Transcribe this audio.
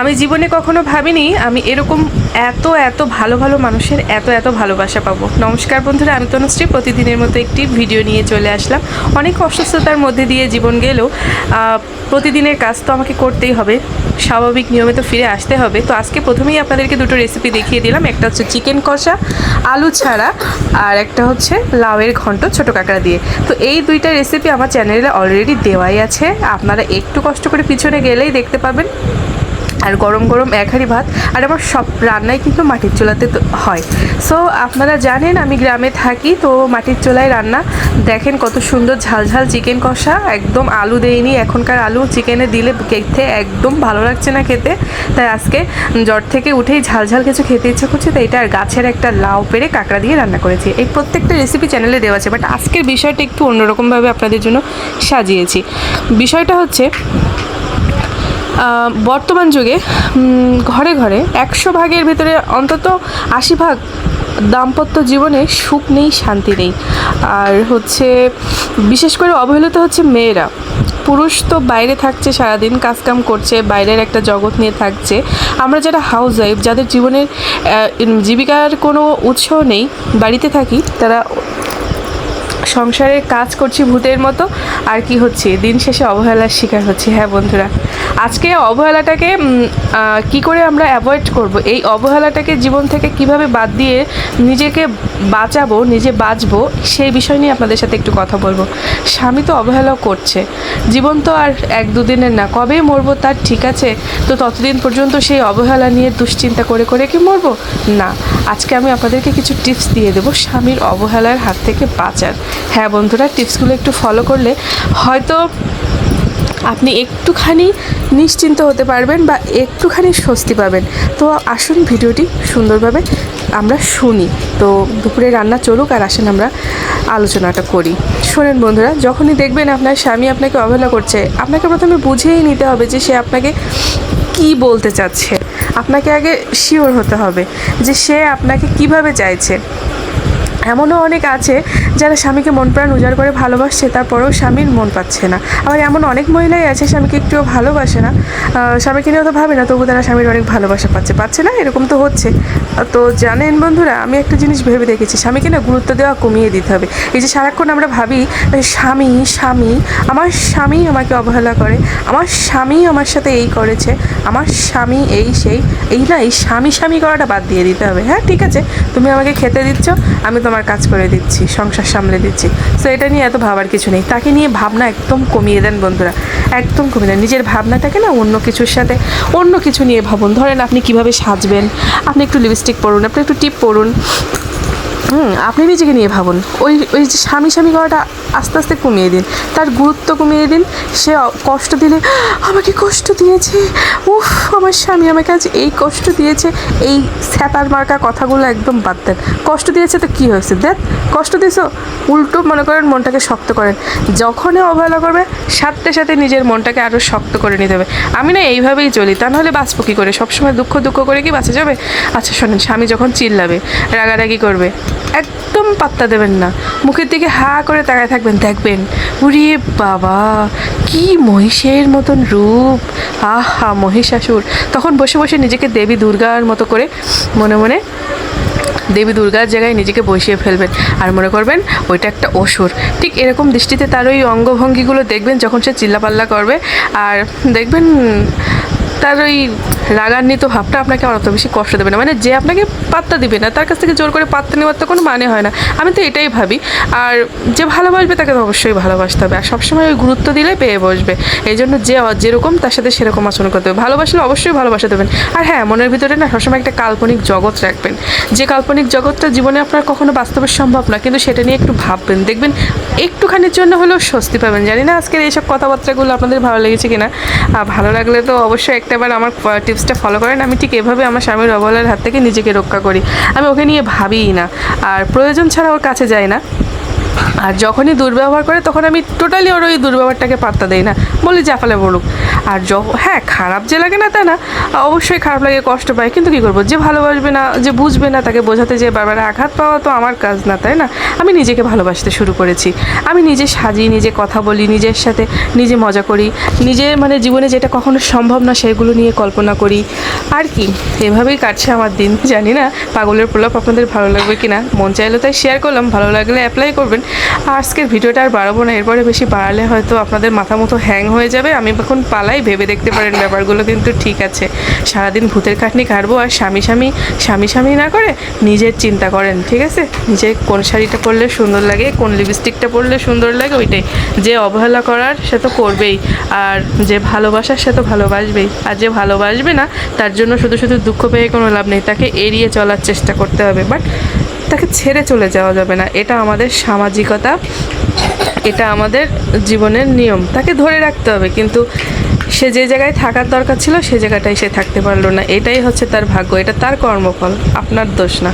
আমি জীবনে কখনো ভাবিনি আমি এরকম এত এত ভালো ভালো মানুষের এত এত ভালোবাসা পাবো। নমস্কার বন্ধুরা, আমি তনুশ্রী। প্রতিদিনের মতো একটি ভিডিও নিয়ে চলে আসলাম। অনেক অসুস্থতার মধ্যে দিয়ে জীবন গেলেও প্রতিদিনের কাজ তো আমাকে করতেই হবে। স্বাভাবিক নিয়মে তো ফিরে আসতে হবে। তো আজকে প্রথমেই আপনাদেরকে দুটো রেসিপি দেখিয়ে দিলাম। একটা হচ্ছে চিকেন কষা, আলু ছাড়া, আর একটা হচ্ছে লাউয়ের ঘন্ট ছোটো কাঁকড়া দিয়ে। তো এই দুইটা রেসিপি আমার চ্যানেলে অলরেডি দেওয়াই আছে। আপনারা একটু কষ্ট করে পিছনে গেলেই দেখতে পাবেন। আর গরম গরম এক ভাত আর আমার সব রান্নাই কিন্তু মাটির চুলাতে হয়। সো আপনারা জানেন আমি গ্রামে থাকি, তো মাটির চুলায় রান্না। দেখেন কত সুন্দর ঝাল ঝাল চিকেন কষা, একদম আলু দেয়নি এখনকার আলু চিকেনে দিলে খেতে একদম ভালো লাগছে না খেতে। তাই আজকে জ্বর থেকে উঠেই ঝাল ঝাল কিছু খেতে ইচ্ছে করছে, তাই এটা আর গাছের একটা লাউ পেরে কাঁকড়া দিয়ে রান্না করেছি। এই প্রত্যেকটা রেসিপি চ্যানেলে দেওয়া আছে বাট আজকের বিষয়টা একটু অন্যরকমভাবে আপনাদের জন্য সাজিয়েছি। বিষয়টা হচ্ছে বর্তমান যুগে ঘরে ঘরে একশো ভাগের ভিতরে অন্তত আশি ভাগ দাম্পত্য জীবনে সুখ নেই, শান্তি নেই। আর হচ্ছে, বিশেষ করে অবহেলিত হচ্ছে মেয়েরা। পুরুষ তো বাইরে থাকছে সারাদিন, কাজকাম করছে, বাইরের একটা জগৎ নিয়ে থাকছে। আমরা যারা হাউস ওয়াইফ যাদের জীবনের জীবিকার কোনো উৎস নেই, বাড়িতে থাকি, তারা সংসারের কাজ করছি ভূতের মতো, আর কি হচ্ছে? দিন শেষে অবহেলার শিকার হচ্ছে। হ্যাঁ বন্ধুরা, আজকে অবহেলাটাকে কি করে আমরা অ্যাভয়েড করব? এই অবহেলাটাকে জীবন থেকে কীভাবে বাদ দিয়ে নিজেকে বাঁচাবো, নিজে বাঁচবো, সেই বিষয় নিয়ে আপনাদের সাথে একটু কথা বলব। স্বামী তো অবহেলাও করছে। জীবন তো আর এক দুদিনের না। কবে মরবো তার ঠিক আছে, তো ততদিন পর্যন্ত সেই অবহেলা নিয়ে দুশ্চিন্তা করে করে কি মরবো? না। আজকে আমি আপনাদেরকে কিছু টিপস দিয়ে দেবো স্বামীর অবহেলার হাত থেকে বাঁচার। হ্যাঁ বন্ধুরা, টিপসগুলো একটু ফলো করলে হয়তো আপনি একটুখানি নিশ্চিন্ত হতে পারবেন বা একটুখানি স্বস্তি পাবেন। তো আসুন ভিডিওটি সুন্দরভাবে আমরা শুনি। তো দুপুরে রান্না চলুক আর আসেন আমরা আলোচনাটা করি। শোনেন বন্ধুরা, যখনই দেখবেন আপনার স্বামী আপনাকে অবহেলা করছে, আপনাকে প্রথমে বুঝেই নিতে হবে যে সে আপনাকে কি বলতে চাচ্ছে। আপনাকে আগে শিওর হতে হবে যে সে আপনাকে কীভাবে চাইছে। এমনও অনেক আছে যারা স্বামীকে মন প্রাণ উজাড় করে ভালোবাসছে, তারপরেও স্বামীর মন পাচ্ছে না। আবার এমন অনেক মহিলাই আছে, স্বামীকে একটুও ভালোবাসে না। স্বামীকে নিয়েও তো ভাবে না তবু তারা স্বামীর অনেক ভালোবাসা পাচ্ছে। পাচ্ছে না? এরকম তো হচ্ছে। তো জানেন বন্ধুরা, আমি একটা জিনিস ভেবে দেখেছি, স্বামীকে না গুরুত্ব দেওয়া কমিয়ে দিতে হবে। এই যে সারাক্ষণ আমরা ভাবি স্বামী স্বামী, আমার স্বামী আমাকে অবহেলা করে, আমার স্বামী আমার সাথে এই করেছে, আমার স্বামী এই সেই। এই না, এই স্বামী স্বামী করাটা বাদ দিয়ে দিতে হবে। হ্যাঁ ঠিক আছে? তুমি আমাকে খেতে দিচ্ছ, আমি তোমার কাজ করে দিচ্ছি, সংসার সামলে দিচ্ছি। সো এটা নিয়ে এত ভাবার কিছু নেই। তাকে নিয়ে ভাবনা একদম কমিয়ে দেন বন্ধুরা। একদম কমিয়ে দেন। নিজের ভাবনাটাকে না অন্য কিছুর সাথে, অন্য কিছু নিয়ে ভাবুন। ধরেন আপনি কীভাবে সাজবেন। আপনি একটু লিপস্টিক পরুন, আপনি একটু টিপ পরুন। হুম, আপনি নিজেকে নিয়ে ভাবুন। ওই ওই যে স্বামী স্বামী করাটা আস্তে আস্তে কমিয়ে দিন। তার গুরুত্ব কমিয়ে দিন। সে কষ্ট দিলে, আমাকে কষ্ট দিয়েছে। উফ, আমার স্বামী আমাকে আজ এই কষ্ট দিয়েছে। এই স্যাতার মার্কা কথাগুলো একদম বাদ দেন। কষ্ট দিয়েছে তো কী হয়েছে? দেখ, কষ্ট দিয়েছ? উল্টো মনে করেন মনটাকে শক্ত করেন। যখনই অবহেলা করবে, সাথে সাথে নিজের মনটাকে আরও শক্ত করে নিতে হবে। আমি না এইভাবেই চলি। তা নাহলে বাঁচবো কী করে? সবসময় দুঃখ দুঃখ করে কি বাঁচা যাবে? আচ্ছা শোনেন, স্বামী যখন চিল্লাবে, রাগারাগি করবে একদম পাত্তা দেবেন না। মুখের দিকে হা করে তাকায় থাকবেন, দেখবেন উরে বাবা, কি মহিষের মতন রূপ। আহা, মহিষাসুর। তখন বসে বসে নিজেকে দেবী দুর্গার মতো করে মনে মনে দেবী দুর্গার জায়গায় নিজেকে বসিয়ে ফেলবেন আর মনে করবেন, ওইটা একটা অসুর। ঠিক এরকম দৃষ্টিতে তার ওই অঙ্গভঙ্গিগুলো দেখবেন যখন সে চিল্লাপাল্লা করবে আর দেখবেন তার ওই রাগান্বিত ভাবটা আপনাকে আর অত বেশি কষ্ট দেবে না। মানে যে আপনাকে পাত্তা দিবে না, তার কাছ থেকে জোর করে পাত্তা নেওয়ার তো কোনো মানে হয় না। আমি তো এটাই ভাবি। আর যে ভালোবাসবে তাকে তো অবশ্যই ভালোবাসতে হবে। আর সবসময় ওই গুরুত্ব দিলে পেয়ে বসবে। এই জন্য যে যেরকম তার সাথে সেরকম আচরণ করতে হবে। ভালোবাসলে অবশ্যই ভালোবাসা দেবেন। আর হ্যাঁ মনের ভিতরে না সবসময় একটা কাল্পনিক জগৎ রাখবেন। যে কাল্পনিক জগৎটা জীবনে আপনার কখনো বাস্তবের সম্ভব না, কিন্তু সেটা নিয়ে একটু ভাববেন। দেখবেন একটুখানির জন্য হলেও স্বস্তি পাবেন। জানি না আজকের এইসব কথাবার্তাগুলো আপনাদের ভালো লেগেছে কিনা। আর ভালো লাগলে তো অবশ্যই একটাবার আমার টিপসটা ফলো করেন। আমি ঠিক এভাবে আমার স্বামীর অবহেলার হাত থেকে নিজেকে রক্ষা করি। আমি ওকে নিয়ে ভাবিই না। আর প্রয়োজন ছাড়া ওর কাছে যাই না। আর যখনই দুর্ব্যবহার করে তখন আমি টোটালি ওর ওই দুর্ব্যবহারটাকে পাত্তা দেই না। বলি জাফালে বলুক আর য হ্যাঁ খারাপ যে লাগে না তা না, অবশ্যই খারাপ লাগে, কষ্ট পায়। কিন্তু কী করব? যে ভালোবাসবে না, যে বুঝবে না, তাকে বোঝাতে যে বারবার আঘাত পাওয়া তো আমার কাজ না, তাই না? আমি নিজেকে ভালোবাসতে শুরু করেছি। আমি নিজে সাজি, নিজে কথা বলি, নিজের সাথে নিজে মজা করি, নিজে মানে জীবনে যেটা কখনো সম্ভব না সেগুলো নিয়ে কল্পনা করি। আর কি, এভাবেই কাটছে আমার দিন। জানি না পাগলের প্রলাপ আপনাদের ভালো লাগবে কি না মন চাইলে তাই শেয়ার করলাম। ভালো লাগলে অ্যাপ্লাই করবেন। আজকের ভিডিওটা আর বাড়াবো না, এরপরে বেশি বাড়ালে হয়তো আপনাদের মাথা মতো হ্যাং হয়ে যাবে। আমি এখন পালাই ভেবে দেখতে পারেন ব্যাপারগুলো, কিন্তু ঠিক আছে। সারাদিন ভূতের কাটনি কাটবো আর স্বামী স্বামী স্বামী স্বামী না করে নিজের চিন্তা করেন, ঠিক আছে? নিজে কোন শাড়িটা পরলে সুন্দর লাগে, কোন লিপস্টিকটা পরলে সুন্দর লাগে, ওইটাই। যে অবহেলা করার সে তো করবেই, আর যে ভালোবাসার সে তো ভালোবাসবেই। আর যে ভালোবাসবে না, তার জন্য শুধু শুধু দুঃখ পেয়ে কোনো লাভ নেই, তাকে এড়িয়ে চলার চেষ্টা করতে হবে। বাট তাকে ছেড়ে চলে যাওয়া যাবে না। এটা আমাদের সামাজিকতা, এটা আমাদের জীবনের নিয়ম। তাকে ধরে রাখতে হবে, কিন্তু সে যে জায়গায় থাকার দরকার ছিল, সে জায়গাটায় সে থাকতে পারল না। এটাই হচ্ছে তার ভাগ্য, এটা তার কর্মফল, আপনার দোষ না।